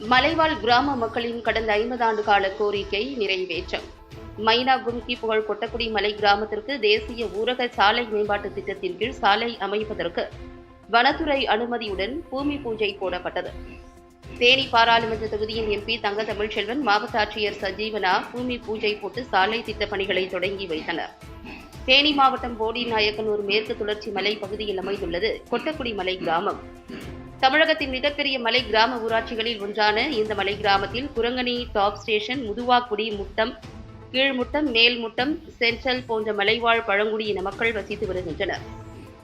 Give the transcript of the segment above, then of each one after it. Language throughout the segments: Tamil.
மலைவாழ் கிராம மக்களின் கடந்த ஐம்பது ஆண்டு கால கோரிக்கை நிறைவேற்றம். மைனா கும்கி புகழ் கொட்டக்குடி மலை கிராமத்திற்கு தேசிய ஊரக சாலை மேம்பாட்டு திட்டத்தின் கீழ் சாலை அமைப்பதற்கு வனத்துறை அனுமதியுடன் பூமி பூஜை போடப்பட்டது. தேனி பாராளுமன்ற தொகுதியின் எம்பி தங்க தமிழ்ச்செல்வன் மாவட்ட ஆட்சியர் சஜீவனா பூமி பூஜை போட்டு சாலை திட்டப் பணிகளை தொடங்கி வைத்தனர். தேனி மாவட்டம் போடி நாயக்கனூர் மேற்கு தொடர்ச்சி மலை பகுதியில் அமைந்துள்ளது கொட்டக்குடி மலை கிராமம். தமிழகத்தின் மிகப்பெரிய மலை கிராம ஊராட்சிகளில் ஒன்றான இந்த மலை கிராமத்தில் Kurangani top station Muthuvakudi Muttam Keezhmuttam Melmuttam central போன்ற மலைவாழ் பழங்குடியின மக்கள் வசித்து வருகின்றனர்.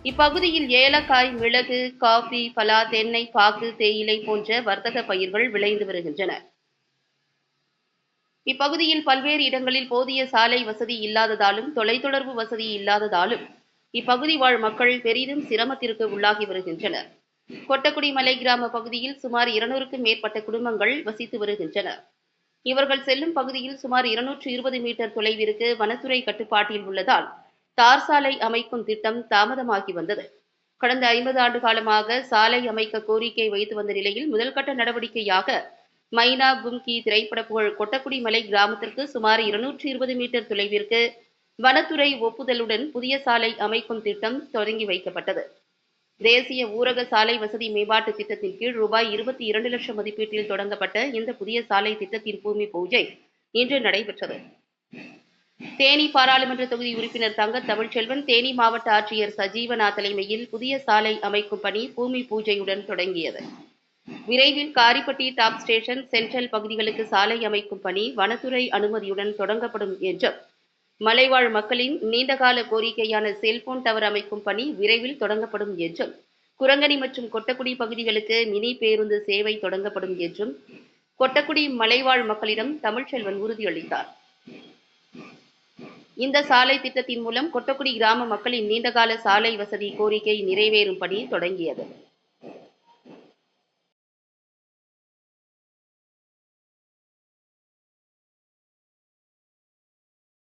இப்பகுதியில் ஏலக்காய் மிளகு காபி பலா தென்னை பாக்கு தேயிலை போன்ற வர்த்தக பயிர்கள் விளைந்து வருகின்றன. இப்பகுதியில் பல்வேறு இடங்களில் போதிய சாலை வசதி இல்லாததாலும் தொலைத்தொடர்பு வசதி இல்லாததாலும் இப்பகுதி வாழ் மக்கள் பெரிதும் சிரமத்திற்கு உள்ளாகி வருகின்றனர். கொட்டக்குடி மலை கிராம பகுதியில் சுமார் இருநூறுக்கும் மேற்பட்ட குடும்பங்கள் வசித்து வருகின்றன. இவர்கள் செல்லும் பகுதியில் சுமார் இருநூற்று இருபது மீட்டர் தொலைவிற்கு வனத்துறை கட்டுப்பாட்டில் உள்ளதால் தார் சாலை அமைக்கும் திட்டம் தாமதமாகி வந்தது. கடந்த ஐம்பது ஆண்டு காலமாக சாலை அமைக்க கோரிக்கை வைத்து வந்த நிலையில் முதல்கட்ட நடவடிக்கையாக மைனா கும்கி திரைப்பட புகழ் கொட்டக்குடி மலை கிராமத்திற்கு சுமார் இருநூற்று இருபது மீட்டர் தொலைவிற்கு வனத்துறை ஒப்புதலுடன் புதிய சாலை அமைக்கும் திட்டம் தொடங்கி வைக்கப்பட்டது. தேசிய ஊரக சாலை வசதி மேம்பாட்டு திட்டத்தின் கீழ் ரூபாய் இருபத்தி இரண்டு லட்சம் மதிப்பீட்டில் தொடங்கப்பட்ட இந்த புதிய சாலை திட்டத்தின் பூமி பூஜை இன்று நடைபெற்றது. தேனி பாராளுமன்ற தொகுதி உறுப்பினர் தங்க தமிழ்ச்செல்வன் தேனி மாவட்ட ஆட்சியர் சஜீவனா தலைமையில் புதிய சாலை அமைக்கும் பணி பூமி பூஜையுடன் தொடங்கியது. விரைவில் காரிப்பட்டி டாப் ஸ்டேஷன் சென்ட்ரல் பகுதிகளுக்கு சாலை அமைக்கும் பணி வனத்துறை அனுமதியுடன் தொடங்கப்படும் என்றும் மலைவாழ் மக்களின் நீண்டகால கோரிக்கையான செல்போன் டவர் அமைக்கும் பணி விரைவில் தொடங்கப்படும் என்றும் குரங்கணி மற்றும் கொட்டக்குடி பகுதிகளுக்கு மினி பேருந்து சேவை தொடங்கப்படும் என்றும் கொட்டக்குடி மலைவாழ் மக்களிடம் தமிழ்ச்செல்வன் உறுதியளித்தார். இந்த சாலை திட்டத்தின் மூலம் கொட்டக்குடி கிராம மக்களின் நீண்டகால சாலை வசதி கோரிக்கை நிறைவேறும் பணி தொடங்கியது.